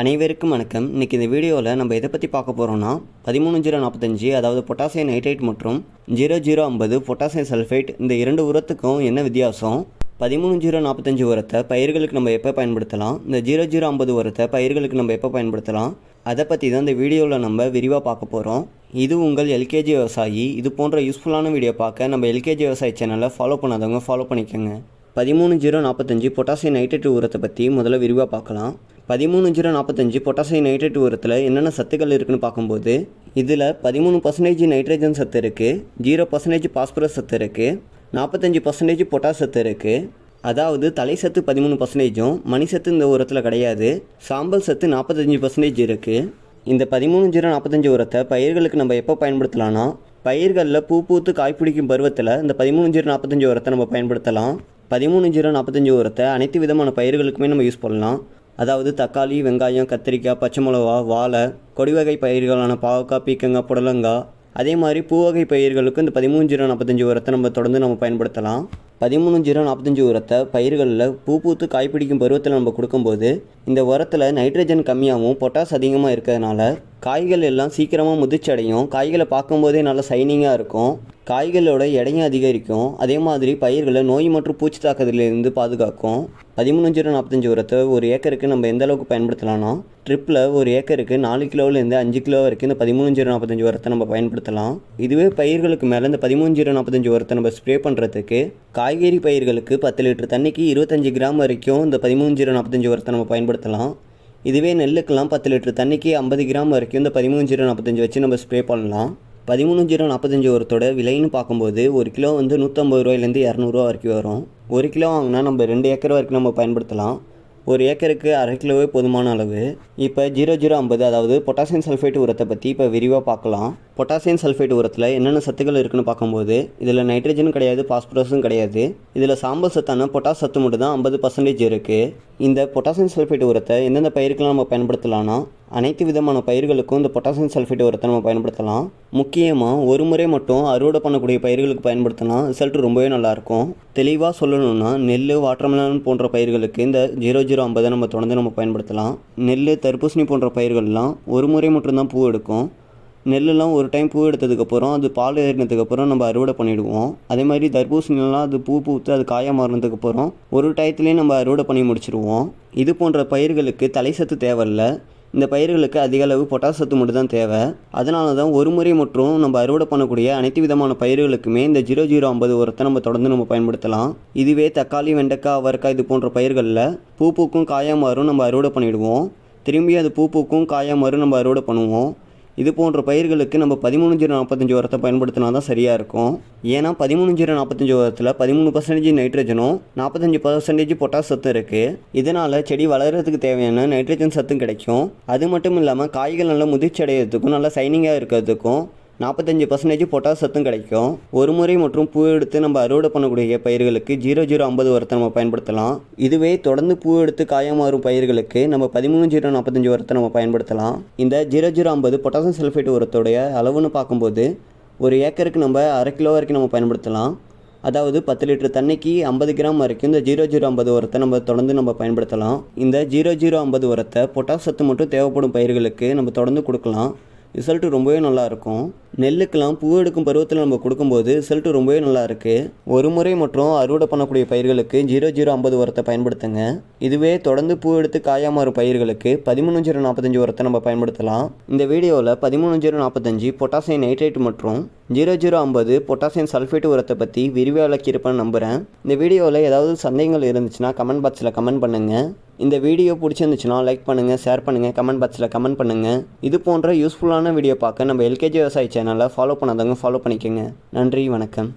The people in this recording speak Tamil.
அனைவருக்கும் வணக்கம். இன்றைக்கி இந்த வீடியோவில் நம்ம எதை பற்றி பார்க்க போகிறோம்னா பதிமூணு ஜீரோ நாற்பத்தஞ்சு அதாவது பொட்டாசியம் நைட்ரேட் மற்றும் ஜீரோ ஜீரோ ஐம்பது பொட்டாசியம் சல்ஃபேட் இந்த இரண்டு உரத்துக்கும் என்ன வித்தியாசம்? பதிமூணு ஜீரோ நாற்பத்தஞ்சு உரத்தை பயிர்களுக்கு நம்ம எப்போ பயன்படுத்தலாம்? இந்த ஜீரோ ஜீரோ ஐம்பது உரத்தை பயிர்களுக்கு நம்ம எப்போ பயன்படுத்தலாம்? அதை பற்றி தான் இந்த வீடியோவில் நம்ம விரிவாக பார்க்க போகிறோம் இது உங்கள் எல்கேஜி விவசாயி. இது போன்ற யூஸ்ஃபுல்லான வீடியோ பார்க்க நம்ம எல்கேஜி விவசாயி சேனலை ஃபாலோ பண்ணாதவங்க ஃபாலோ பண்ணிக்கோங்க. பதிமூணு ஜீரோ நாற்பத்தஞ்சு பொட்டாசியம் நைட்ரேட் உரத்தை பற்றி முதல்ல விரிவாக பார்க்கலாம். பதிமூணு ஜீரோ நாற்பத்தஞ்சு பொட்டாசியம் நைட்ரேட் உரத்தில் என்னென்ன சத்துக்கள் இருக்குன்னு பார்க்கும்போது இதில் பதிமூணு பர்சன்டேஜ் நைட்ரஜன் சத்து இருக்குது ஜீரோ பர்சன்டேஜ் பாஸ்பரஸ் சத்து இருக்குது நாற்பத்தஞ்சு பர்சன்டேஜ் பொட்டாஸ் சத்து இருக்குது அதாவது தலை சத்து பதிமூணு பர்சன்டேஜும் மணி சத்து இந்த உரத்தில் கிடையாது சாம்பல் சத்து நாற்பத்தஞ்சு பர்சன்டேஜ் இருக்குது இந்த பதிமூணு ஜீரோ நாற்பத்தஞ்சு உரத்தை பயிர்களுக்கு நம்ம எப்போ பயன்படுத்தலாம்னா பயிர்களில் பூ பூத்து காய் பிடிக்கும் பருவத்தில் இந்த பதிமூணு ஜீரோ நாற்பத்தஞ்சு உரத்தை நம்ம பயன்படுத்தலாம். பதிமூணு ஜீரோ நாற்பத்தஞ்சு உரத்தை அனைத்து விதமான பயிர்களுக்குமே நம்ம யூஸ் பண்ணலாம். அதாவது தக்காளி வெங்காயம் கத்திரிக்காய் பச்சை மிளகா வாழை கொடிவகை பயிர்களான பாவக்காய் பீக்கங்காய் புடலங்காய் அதே மாதிரி பூவகை பயிர்களுக்கு இந்த பதிமூணு நாற்பத்தஞ்சு உரத்தை நம்ம தொடர்ந்து நம்ம பயன்படுத்தலாம். பதிமூணு ஜீரோ நாற்பத்தஞ்சு உரத்தை பயிர்களில் பூ பூத்து காய் பிடிக்கும் பருவத்தில் நம்ம கொடுக்கும்போது இந்த உரத்தில் நைட்ரஜன் கம்மியாகவும் பொட்டாஸ் அதிகமாக இருக்கிறதுனால காய்கள் எல்லாம் சீக்கிரமாக முதிர்ச்சி அடையும் காய்களை பார்க்கும்போதே நல்லா சைனிங்காக இருக்கும். காய்களோட எடையும் அதிகரிக்கும். அதே மாதிரி பயிர்களை நோய் மற்றும் பூச்சி தாக்குதலிருந்து பாதுகாக்கும். பதிமூணு ஜீரோ நாற்பத்தஞ்சு உரத்தை ஒரு ஏக்கருக்கு நம்ம எந்த அளவுக்கு பயன்படுத்தலாம்னா ட்ரிப்பில் ஒரு ஏக்கருக்கு நாலு கிலோவிலேருந்து அஞ்சு கிலோ வரைக்கும் இந்த பதிமூணு ஜீரோ நாற்பத்தஞ்சு உரத்தை நம்ம பயன்படுத்தலாம். இதுவே பயிர்களுக்கு மேலே இந்த பதிமூணு ஜீரோ நாற்பத்தஞ்சு உரத்தை நம்ம ஸ்ப்ரே பண்ணுறதுக்கு காய் காய்கறி பயிர்களுக்கு பத்து லிட்டர் தண்ணிக்கு இருபத்தஞ்சு கிராம் வரைக்கும் இந்த பதிமூணு ஜீரோ நாற்பத்தஞ்சி உரத்தை நம்ம பயன்படுத்தலாம். இதுவே நெல்லுக்கெல்லாம் பத்து லிட்டர் தண்ணிக்கு ஐம்பது கிராம் வரைக்கும் இந்த பதிமூணு ஜீரோ நாற்பத்தஞ்சு வச்சு நம்ம ஸ்ப்ரே பண்ணலாம். பதிமூணு ஜீரோ நாற்பத்தஞ்சு உரத்தோட விலைன்னு பார்க்கும்போது ஒரு கிலோ வந்து நூற்றம்பது ரூபாயிலேருந்து இரநூறுவா வரைக்கும் வரும். ஒரு கிலோ வாங்கினா நம்ம ரெண்டு ஏக்கர் வரைக்கும் நம்ம பயன்படுத்தலாம். ஒரு ஏக்கருக்கு அரை கிலோவே போதுமான அளவு. இப்போ ஜீரோ ஜீரோ ஐம்பது அதாவது பொட்டாசியம் சல்ஃபேட் உரத்தை பற்றி இப்போ விரிவாக பார்க்கலாம். பொட்டாசியம் சல்ஃபேட் உரத்தில் என்னென்ன சத்துக்கள் இருக்குன்னு பார்க்கும்போது இதில் நைட்ரஜனும் கிடையாது பாஸ்பரஸும் கிடையாது. இதில் சாம்பல் சத்தான பொட்டாஸ் சத்து மட்டும் தான் ஐம்பது பர்சன்டேஜ் இருக்குது இந்த பொட்டாசியம் சல்ஃபேட் உரத்தை எந்தெந்த பயிருக்கெல்லாம் நம்ம பயன்படுத்தலாம்னா அனைத்து விதமான பயிர்களுக்கும் இந்த பொட்டாசியம் சல்ஃபேட் உரத்தை நம்ம பயன்படுத்தலாம். முக்கியமாக ஒரு முறை மட்டும் அறுவடை பண்ணக்கூடிய பயிர்களுக்கு பயன்படுத்தினா ரிசல்ட் ரொம்பவே நல்லாயிருக்கும். தெளிவாக சொல்லணும்னா நெல் வாட்டர்மெலன் போன்ற பயிர்களுக்கு இந்த ஜீரோ ஜீரோ ஐம்பதை நம்ம தொடர்ந்து நம்ம பயன்படுத்தலாம். நெல் தர்பூசணி போன்ற பயிர்கள்லாம் ஒரு முறை மட்டும்தான் பூ எடுக்கும். நெல்லுலாம் ஒரு டைம் பூ எடுத்ததுக்கப்புறம் அது பால் ஏறினதுக்கப்புறம் நம்ம அறுவடை பண்ணிவிடுவோம் அதே மாதிரி தர்பூசணிலாம் அது பூ பூத்து அது காயம் மாறினதுக்கப்புறம் ஒரு டயத்துலேயே நம்ம அறுவடை பண்ணி முடிச்சிடுவோம் இது போன்ற பயிர்களுக்கு தலை சத்து தேவையில்ல. இந்த பயிர்களுக்கு அதிக அளவு பொட்டாஸ் சத்து மட்டும் தான் தேவை. அதனால தான் ஒரு முறை மற்றும் நம்ம அறுவடை பண்ணக்கூடிய அனைத்து விதமான பயிர்களுக்குமே இந்த ஜீரோ ஜீரோ ஐம்பது உரத்தை நம்ம தொடர்ந்து நம்ம பயன்படுத்தலாம். இதுவே தக்காளி வெண்டைக்காய் அவரைக்காய் இது போன்ற பயிர்களில் பூ பூக்கும் காயம் மாறும் நம்ம அறுவடை பண்ணிவிடுவோம் திரும்பி அது பூ பூக்கும் காயா மாறும் நம்ம அறுவடை பண்ணுவோம். இது போன்ற பயிர்களுக்கு நம்ம பதிமூணு ஜீரோ நாற்பத்தஞ்சு உரத்தை பயன்படுத்தினா தான் சரியாக இருக்கும். ஏன்னா பதிமூணு ஜீரோ நாற்பத்தஞ்சு உரத்தில் பதிமூணு பர்சன்டேஜ் நைட்ரஜனும் நாற்பத்தஞ்சு பர்சன்டேஜ் பொட்டாஸ் சத்து இருக்குது இதனால் செடி வளர்கிறதுக்கு தேவையான நைட்ரஜன் சத்தும் கிடைக்கும். அது மட்டும் இல்லாமல் காய்கள் நல்லா முதிர்ச்சி அடையிறதுக்கும் நல்லா சைனிங்காக இருக்கிறதுக்கும் நாற்பத்தஞ்சு பர்சன்டேஜ் பொட்டாஸ் சத்தும் கிடைக்கும். ஒரு முறை மற்றும் பூ எடுத்து நம்ம அறுவடை பண்ணக்கூடிய பயிர்களுக்கு ஜீரோ ஜீரோ ஐம்பது உரத்தை நம்ம பயன்படுத்தலாம். இதுவே தொடர்ந்து பூ எடுத்து காயமாறும் பயிர்களுக்கு நம்ம பதிமூணு ஜீரோ நாற்பத்தஞ்சு உரத்தை நம்ம பயன்படுத்தலாம். இந்த ஜீரோ ஜீரோ ஐம்பது பொட்டாசியம் சல்ஃபேட் உரத்துடைய அளவுன்னு பார்க்கும்போது ஒரு ஏக்கருக்கு நம்ம அரை கிலோ வரைக்கும் நம்ம பயன்படுத்தலாம். அதாவது பத்து லிட்டர் தண்ணிக்கு ஐம்பது கிராம் வரைக்கும் இந்த ஜீரோ ஜீரோ ஐம்பது உரத்தை நம்ம தொடர்ந்து நம்ம பயன்படுத்தலாம். இந்த ஜீரோ ஜீரோ ஐம்பது உரத்தை பொட்டாஸ் சத்து மட்டும் தேவைப்படும் பயிர்களுக்கு நம்ம தொடர்ந்து கொடுக்கலாம். ரிசல்ட்டு ரொம்பவே நல்லா இருக்கும் நெல்லுக்கெல்லாம் பூ எடுக்கும் பருவத்தில் நம்ம கொடுக்கும்போது ரிசல்ட்டு ரொம்பவே நல்லா இருக்குது ஒரு முறை மற்றும் அறுவடை பண்ணக்கூடிய பயிர்களுக்கு ஜீரோ ஜீரோ ஐம்பது உரத்தை பயன்படுத்துங்க. இதுவே தொடர்ந்து பூ எடுத்து காயாமாறும் பயிர்களுக்கு பதிமூணு ஜீரோ நாற்பத்தஞ்சு உரத்தை நம்ம பயன்படுத்தலாம். இந்த வீடியோவில் பதிமூணு ஜீரோ நாற்பத்தஞ்சு பொட்டாசியம் நைட்ரேட் மற்றும் ஜீரோ ஜீரோ ஐம்பது பொட்டாசியம் சல்ஃபேட் உரத்தை பற்றி விரிவாக விளக்கியிருப்பேன்னு நம்புகிறேன் இந்த வீடியோவில் ஏதாவது சந்தேகங்கள் இருந்துச்சுன்னா கமெண்ட் பாக்ஸில் கமெண்ட் பண்ணுங்கள் இந்த வீடியோ பிடிச்சிருந்துச்சுன்னா லைக் பண்ணுங்கள் ஷேர் பண்ணுங்கள் கமெண்ட் பாக்ஸில் கமெண்ட் பண்ணுங்கள் இது போன்ற யூஸ்ஃபுல்லான வீடியோ பார்க்க நம்ம எல்கேஜி விவசாய சேனலை ஃபாலோ பண்ணாதவங்க ஃபாலோ பண்ணிக்கோங்க. நன்றி வணக்கம்.